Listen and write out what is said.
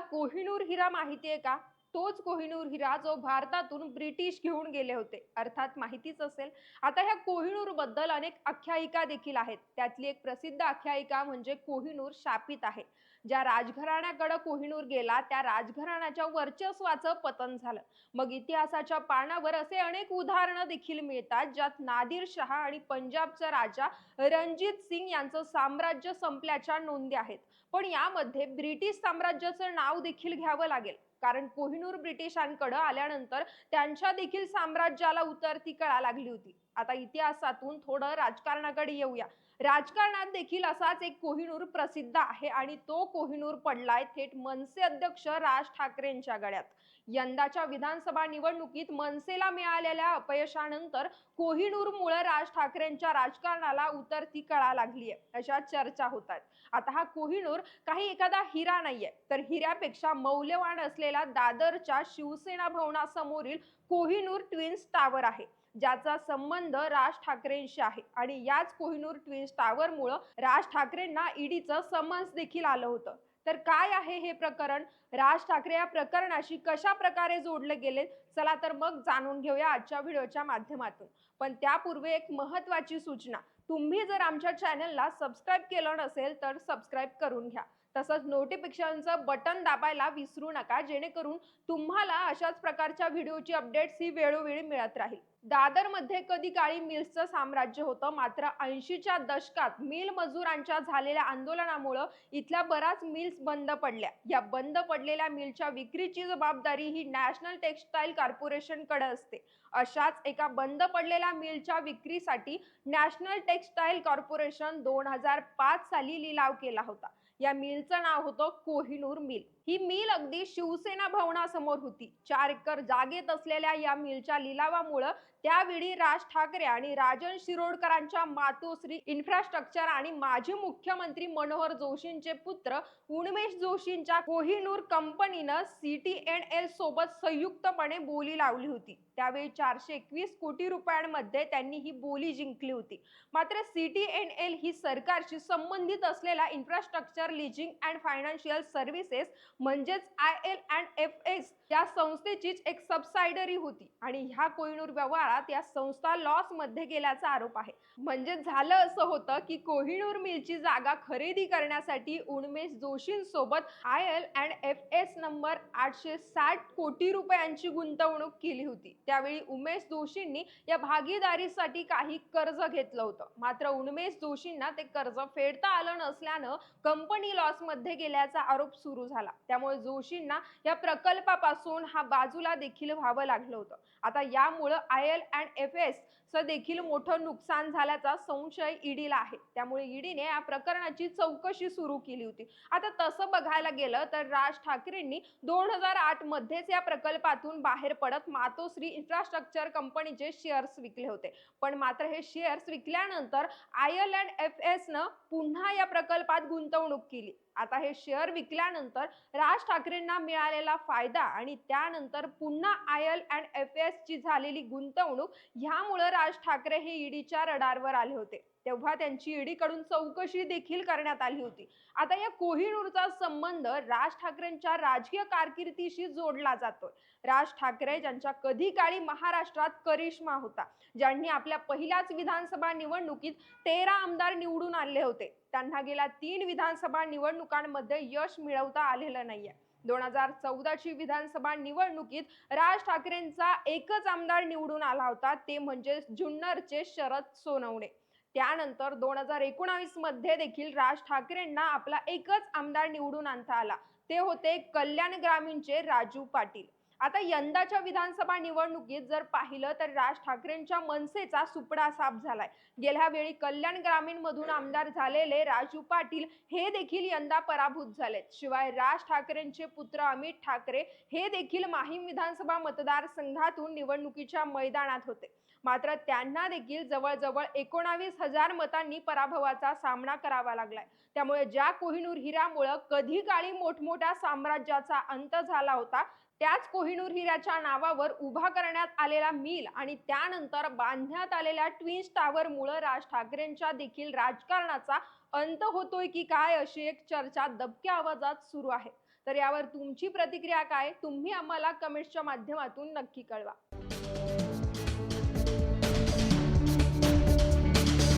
कोहिनूर हिरा माहितीये का? तोच कोहिनूर हिरा जो भारतातून ब्रिटिश घेऊन गेले होते. अर्थात माहितीच असेल. आता ह्या कोहिनूरबद्दल अनेक आख्यायिका देखील आहेत. त्यातली एक प्रसिद्ध आख्यायिका म्हणजे कोहिनूर शापित आहे. ज्या राजघराण्याकडे कोहिनूर गेला त्या राजघराण्याच्या वर्चस्वाचं पतन झालं. मग इतिहासाच्या पानावर असे अनेक उदाहरणं देखील मिळतात ज्यात नादिर शहा आणि पंजाबचा राजा रणजित सिंग यांचं साम्राज्य संपल्याच्या नोंदी आहेत. पण यामध्ये ब्रिटिश साम्राज्याचं नाव देखील घ्यावं लागेल. कारण कोहिनूर ब्रिटिशांकडे आल्यानंतर त्यांच्या देखील साम्राज्याला उतरती कळा लागली होती. आता इतिहासातून थोडं राजकारणाकडे येऊया. राजकारणात देखील असाच एक कोहिनूर प्रसिद्ध आहे आणि तो कोहिनूर पडलाय थेट मनसे अध्यक्ष राज ठाकरेंच्या गळ्यात. यंदाच्या विधानसभा निवडणुकीत मनसेला मिळालेल्या अपयशानंतर कोहिनूरमुळे राज ठाकरेंच्या राजकारणाला उतरती कळा लागलीय. अशा चर्चा होत आहेत. आता हा कोहिनूर काही एखादा हिरा नाहीये. तर हिऱ्यापेक्षा मौल्यवान असलेला दादरच्या शिवसेना भवनासमोरील कोहिनूर ट्विन्स टावर आहे ज्याचा संबंध राज ठाकरेंशी आहे. आणि याच कोहिनूर ट्विन्स टावरमुळं राज ठाकरेंना ईडीचं समन्स देखील आलं होतं. तर काय आहे हे प्रकरण? राज ठाकरे या प्रकरणाशी कशा प्रकारे जोडले गेले? चला तर मग जाणून घेऊया आजच्या व्हिडिओच्या माध्यमातून. पण त्यापूर्वी एक महत्वाची सूचना. तुम्ही जर आमच्या चॅनलला सबस्क्राईब केलं नसेल तर सबस्क्राईब करून घ्या. तसंच नोटिफिकेशनचं बटन दाबायला विसरू नका जेणेकरून तुम्हाला अशाच प्रकारच्या व्हिडिओची अपडेट्स ही वेळोवेळी मिळत राहील. दादरमध्ये कधी काळी मिल्सचं साम्राज्य होतं? मात्र ऐंशीच्या दशकात मिल मजुरांच्या झालेल्या आंदोलनामुळं इथल्या बऱ्याच मिल्स बंद पडल्या. या बंद पडलेल्या मिलच्या विक्रीची जबाबदारी ही नॅशनल टेक्सटाईल कॉर्पोरेशनकडे असते. अशाच एका बंद पडलेल्या मिलच्या विक्रीसाठी नॅशनल टेक्सटाईल कॉर्पोरेशन दोन हजार पाच साली लिलाव केला होता. या मिलचं नाव होतं कोहिनूर मिल. ही मिल अगदी शिवसेना भवनासमोर होती. चार एकर जागेत असलेल्या या मिलच्या लिलावामुळं त्यावेळी राज ठाकरे आणि राजन शिरोडकरांच्या मातोश्री इन्फ्रास्ट्रक्चर आणि माजी मुख्यमंत्री मनोहर जोशींचे पुत्र उन्मेश जोशींच्या कोहिनूर कंपनीनं सी टी एन एल सोबत संयुक्तपणे बोली लावली होती. त्यावेळी चारशे एकवीस कोटी रुपयांमध्ये त्यांनी ही बोली जिंकली होती. मात्र सी टी एन एल ही सरकारशी संबंधित असलेला infrastructure leasing and financial services म्हणजेच I L and F S या संस्थेचीच एक सबसायडरी होती. आणि ह्या कोहिनूर व्यवहार काळात या संस्था लॉसमध्ये गेल्याचा आरोप आहे. म्हणजे झालं असं होतं की कोहिनूर मिलची जागा खरेदी करण्यासाठी Unmesh जोशींसोबत I L and F S number आठशे साठ कोटी रुपयांची गुंतवणूक केली होती. त्यावेळी उमेश जोशींनी या भागीदारीसाठी काही कर्ज घेतलं होतं. मात्र उन्मेश जोशींना ते कर्ज फेडता आलं नसल्यानं कंपनी लॉसमध्ये गेल्याचा आरोप सुरू झाला. त्यामुळे जोशींना या प्रकल्पापासून हा बाजूला देखील व्हावं लागलं होतं. आता यामुळं I L and F S चं देखील मोठं नुकसान झाल्याचा संशय ईडीला आहे. त्यामुळे ईडीने या प्रकरणाची चौकशी सुरू केली होती. आता तसं बघायला गेलं तर राज ठाकरेंनी दोन हजार आठ मध्येच या प्रकल्पातून बाहेर पडत मातोश्री इन्फ्रास्ट्रक्चर कंपनीचे शेअर्स विकले होते. पण मात्र हे शेअर्स विकल्यानंतर आय एल अँड एफ एसनं न पुन्हा या प्रकल्पात गुंतवणूक केली. आता हे शेअर विकल्यानंतर राज ठाकरेंना मिळालेला फायदा आणि त्यानंतर पुन्हा आय एल अँड एफ एसची झालेली गुंतवणूक ह्यामुळे राज ठाकरे हे ईडीच्या रडारवर आले होते. तेव्हा त्यांची ईडीकडून चौकशी देखील करण्यात आली होती. आता या कोहिनूरचा संबंध राज ठाकरेंच्या राजकीय कारकिर्दीशी जोडला जातोय. राज ठाकरे ज्यांच्या कधी काळी महाराष्ट्रात करिश्मा होता ज्यांनी आपल्या पहिल्याच विधानसभा निवडणुकीत तेरा आमदार निवडून आणले होते. त्यांना गेल्या तीन विधानसभा निवडणुकांमध्ये यश मिळवता आलेलं नाहीये. दोन हजार चौदाची विधानसभा निवडणुकीत राज ठाकरेंचा एकच आमदार निवडून आला होता ते म्हणजे जुन्नरचे शरद सोनवणे. त्यानंतर दोन हजार एकोणावीसमध्ये देखील राज ठाकरेंना आपला एकच आमदार निवडून आणता आला. ते होते कल्याण ग्रामीणचे राजू पाटील. आता यंदाच्या विधानसभा निवडणुकीत जर पाहिलं तर राज ठाकरेंच्या मनसेचा सुपडा साफ झालाय. गेल्या वेळी कल्याण ग्रामीण मधून आमदार झालेले राजू पाटील हे देखील यंदा पराभूत झालेत. शिवाय राज ठाकरेंचे पुत्र अमित ठाकरे हे देखील माहीम विधानसभा मतदारसंघातून निवडणुकीच्या मैदानात होते. मात्र त्यांना देखील जवळजवळ एकोणावीस हजार मतांनी पराभवाचा सामना करावा लागलाय. त्यामुळे ज्या कोहिनूर हिऱ्यामुळं कधी काळी मोठमोठ्या साम्राज्याचा अंत झाला होता त्याच कोहिनूर हिऱ्याच्या नावावर उभा करण्यात आलेला मिल आणि त्यानंतर बांधण्यात आलेल्या ट्विन्स टावरमुळं राज ठाकरेंच्या देखील राजकारणाचा अंत होतोय की काय अशी एक चर्चा दबक्या आवाजात सुरू आहे. तर यावर तुमची प्रतिक्रिया काय? तुम्ही आम्हाला कमेंट्सच्या माध्यमातून नक्की कळवा.